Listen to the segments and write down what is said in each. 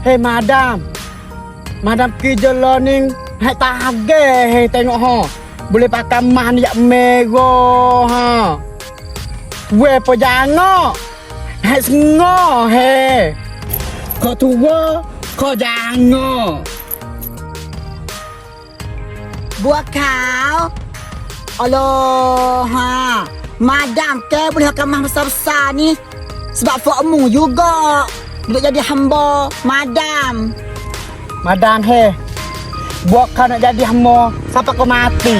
Hei madam Madam kerja lo ni Hei tage Hei tengok ha Boleh pakai mah ni mega ha Weh po jangok Hei sengok hei Kau tua Kau jangok Buat kau ha, Madam ke boleh pakai mah besar-besar ni Sebab fokmu juga Duk jadi hamba madam. Madam he. Buat kau nak jadi hamba sampai kau mati.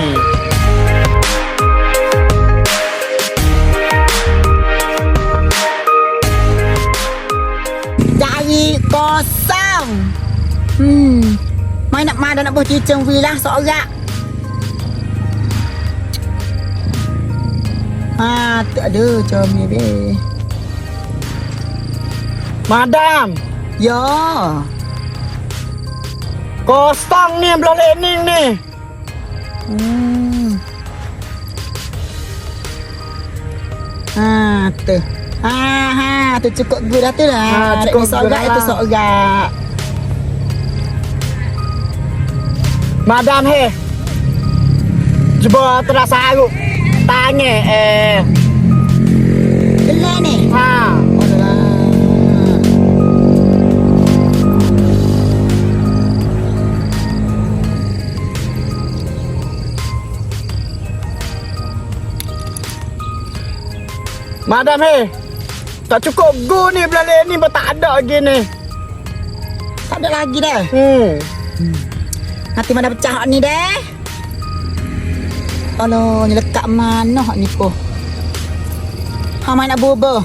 Jadi kosong. Hmm. Mai nak madam nak buat cicing villa seorang. Ah, tak ada macam ni deh. Madam! Yo! Dạ. Kostang ni, belum lening ni. Hmm. À, à, ha, tu. Ha, ha, tu cukup good dah tu lah. Ha, cukup good lah. Itu sogak. Madam he. Cuba terasa aku. Tanya eh. Belah ni? Ha. Madam hey. Tak cukup go ni belalai ni pun tak ada lagi ni. Tak ada lagi dah. Hmm. hmm. Nanti mana pecah ni dah. Alah, ni lekat mana ni ko? Ha mai nak bubuh.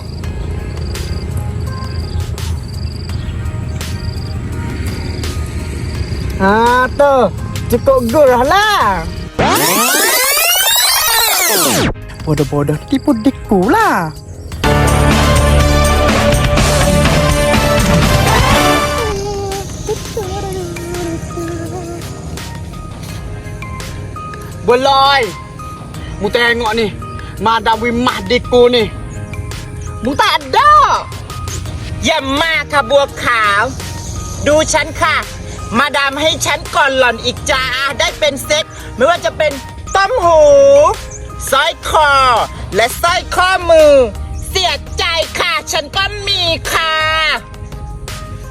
Ha tu. Cukup gurah lah. lah. บดบดที่พุดดิกูล่าบลอยมุตงองอนี่ มาดาวิมาดิกูนี่มุตัดอย่ามาค่ะบัวขาว ดูฉันค่ะ มาดามให้ฉันก่อนหล่อนอีกจ้าได้เป็นเซ็ตไม่ว่าจะเป็นต้มหูสร้อยคอและสร้อยข้อมือ เสียใจค่ะ ฉันก็มีค่ะ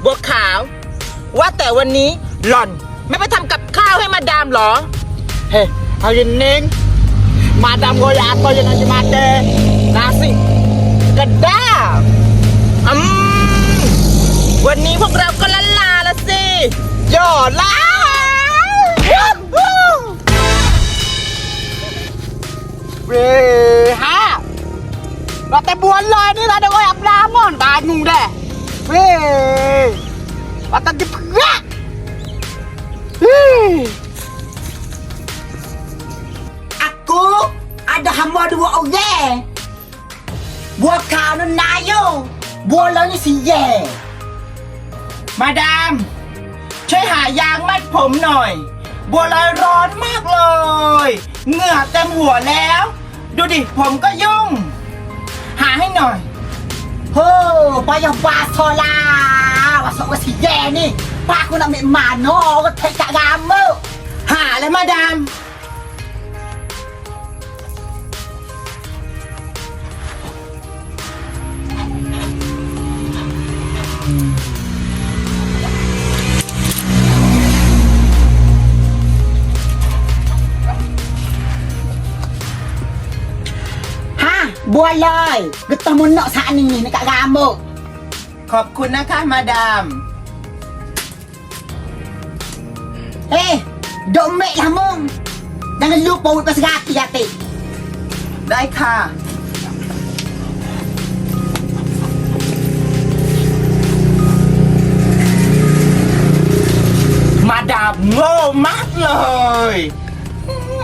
บัวขาว ว่าแต่วันนี้หล่อน ไม่ไปทำกับข้าวให้มาดามหรอ เฮ้เอาเย็นเน้งมาดามกยากก็ยังจะมาเดนาสิกระด้าอืมวันนี้พวกเราก็ละทำาดวเอแย่บัวขาวนั่นนายโยบัวแล้วนี่สีแย่มาดามช่วยหายางมัดผมหน่อย บัวลอยร้อนมากเลยเหงื่อเต็มหัวแล้ว ดูดิผมก็ยุ่ง หาให้หน่อยโอ้ปายาบาโซลาวาโซวาสิแย่นี่ ปาคุณอเมมาโนก็เทกะกามเมอหาแล้วมาดามบัวเลอยกึตมุนเนาะสานี่นี่กะกาโกขอบคุณนะคะมาดามเฮ้ดมเมะละมงดังลูกปูดประสกาติยาติได้ค่ะมาดามโง่มากเลย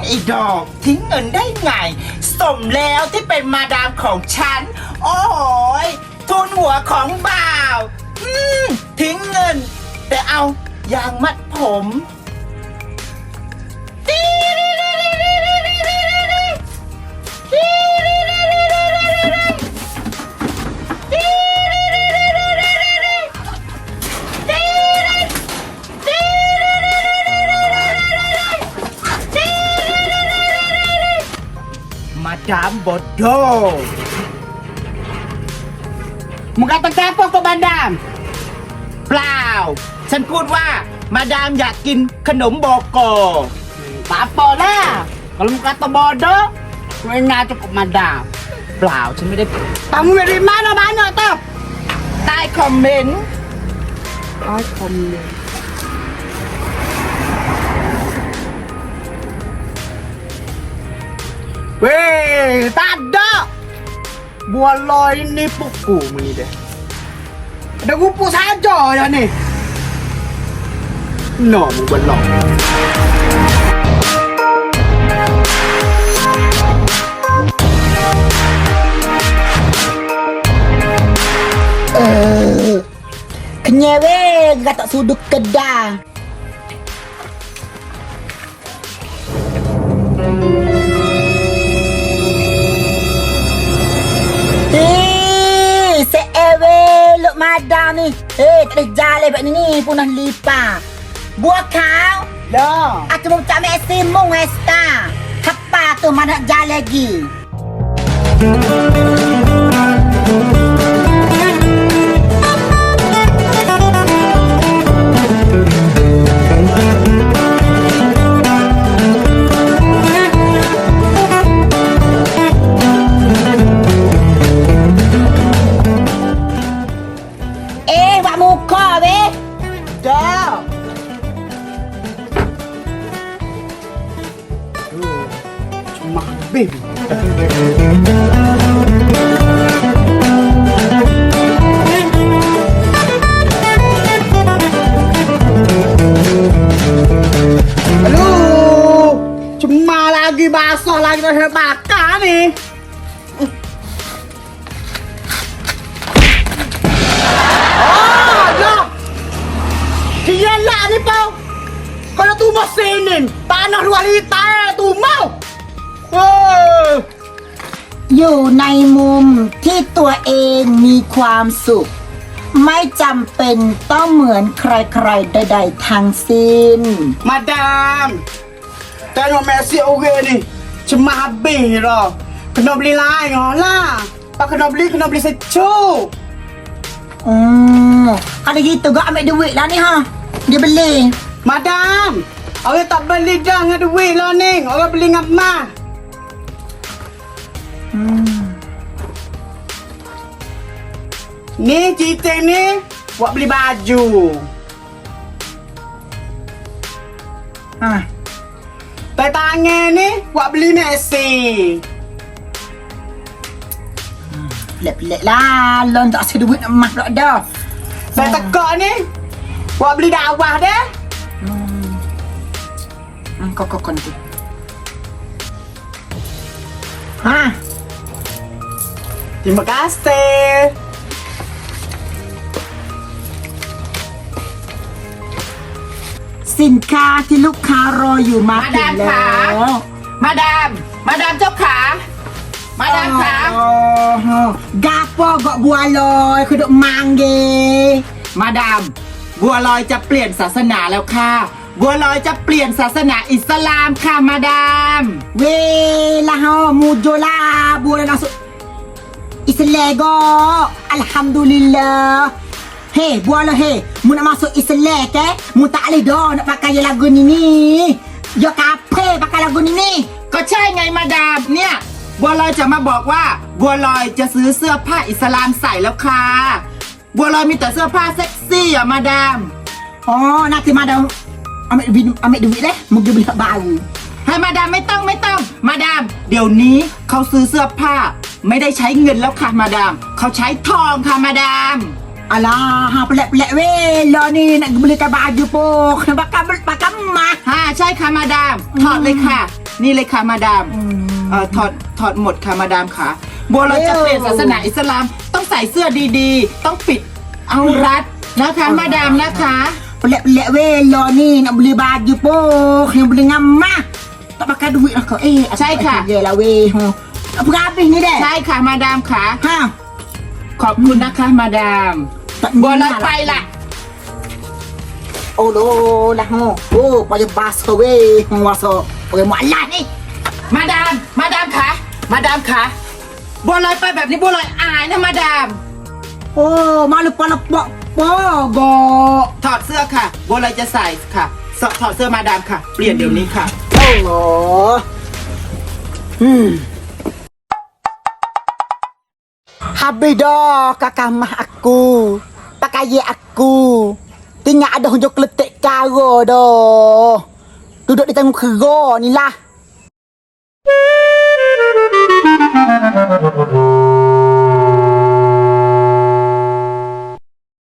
อีดอกทิ้งเงินได้ไงสมแล้วที่เป็นมาดามของฉัน โอ้ยทุนหัวของบ่าวทิ้งเงิน แต่เอายางมัดผม Madam ด o d ดมึงเำาตงแก้พวกกับมนดามเปล่า ฉันพูดว่ามาดามอยากกิน ขนมโบโกปาปอล่าขนมกาตบอเด้อไม่น่าจะกับมาดาม เปล่าฉันไม่ได้ตามมึงีม้มาหน้บ้านเน่อยตบใต้คอมเมนต์ใต้คอมเมนต์ Weh, tak ada. Buah lo ini puku ni deh. Ada gupu saja ya ni. No, buah lo. Eh, Kenyewe, gak tak sudut kedai. ada ni. Eh, tak ada jalan buat ni punah lipa. Gua kau. Ya. Aku mau tak ambil SIM mu, Esta. Kepa tu mana jalan lagi. Thank you. Aduh, cuma lagi basah lagi dah bakar ni. Iyalah ah, ni pau. Kalau tu mau senin, tanah dua liter tu mau. Oh. ยู่ในมุมที่ตัวเองมีความสุข ไม่จำเป็นต้องเหมือนใครๆใดๆทางสิน้นมาดามแต่หนูแม่ซีโอเคนี่ฉันมาบีหรอขนมลีลายเหรอล่ะปะขนมลีขนมลีเซชูอืออะไรกี่ตัวก็เอาไปดูวิแล้วนี่ฮะเดี๋ยวไปเลยมาดามเอาไปตัดบลปเลยจ้างดูวิแล้วนี่เอาไปเลยงับมา Hmm. Ni cerita ni buat beli baju. Ha. Petangnya ni buat beli mesin. Hmm. Pelik-pelik lah. Lon tak asyik duit nak emas pulak dah. Hmm. Saya ni. Buat beli dakwah dah. Hmm. Kau-kau-kau hmm, nanti. Ha. Terima kasih. สินค้าที่ลูกค้ารออยู่มาถึงแล้วมาดามมาดามเจ้าขามาดามขากา g a กบัวลอยคือด y kuduk m a มาดามบัวลอยจะเปลี่ยนศาสนาแล้วค่ะบัวลอยจะเปลี่ยนศาสนาอิสลามค่ะมาดามเวลาฮอมูโจลาบัวลอยนะสุอิส l e กอัลฮัมดุลิลลาฮ์เฮ้บัวล hei Muna m a s u อิสลามเก Muna tak b o ดอน dah nak p a k นี lagu ni ni y ากา p e pakai l a ก็ใช่ไงมาดามเนี่ยบัวลอยจะมาบอกว่าบัวลอยจะซื้อเสื้อผ้าอิสลามใส่แล้วค่ะบัวลอยมีแต่เสื้อผ้าเซ็กซี่อ่ะมาดามอ๋อน่าคือมาดามเอเม่ดูเอเไม่ดิเลยมึงดูบิลบาวให้มาดามไม่ต้องไม่ต้องมาดามเดี๋ยวนี้เขาซื้อเสื้อผ้าไม่ได้ใช้เงินแล้วค่ะมาดาม เขาใช้ทองค่ะมาดามอะไรฮะเปละเปละเว้ยลอนี่นักบริการบาอยู่โปกบักกัมบักกัมมาฮ่าใช่ค่ะมาดามถอดเลยค่ะ นี่เลยค่ะมาดามเอ่อถอดถอดหมดค่ะมาดามค่ะบัวเราจะเปลี่ยนศาสนาอิสลามต้องใส่เสื้อดีๆ ต้องปิดเอารัดนะคะมาดามนะคะเปละเปละเว้ยลอนี่นักบริบาอยู่โปกนักบริงามมาตบกาดูวิเรเขาเอใช่ค่ะเยลาเว Grabe, h นี่ i din. ใช่ค่ะ มาดามค่ะ h ะขอบคุณนะคะ มาดามบอลไปล่ะ Oh, l o ะโ ho. Oh, pwede baso วม w ส s อ Pwede mo a ่ a นี่มาดามมาดามค่ะมาดามค่ะบอลอยไปแบบนี้บอลอยอายนะมาดามโอ malu pala po. p บอกถอดเสื้อค่ะบอวลจะใส่ค่ะสถอดเสื้อมาดามค่ะ เปลี่ยนเดี๋ยวนี้ค่ะ Oh, lo. อืม Habido kakamah aku. Pakai aku. Tinggal ada hujung keletik cara dah. Duduk di tanggung kera ni lah.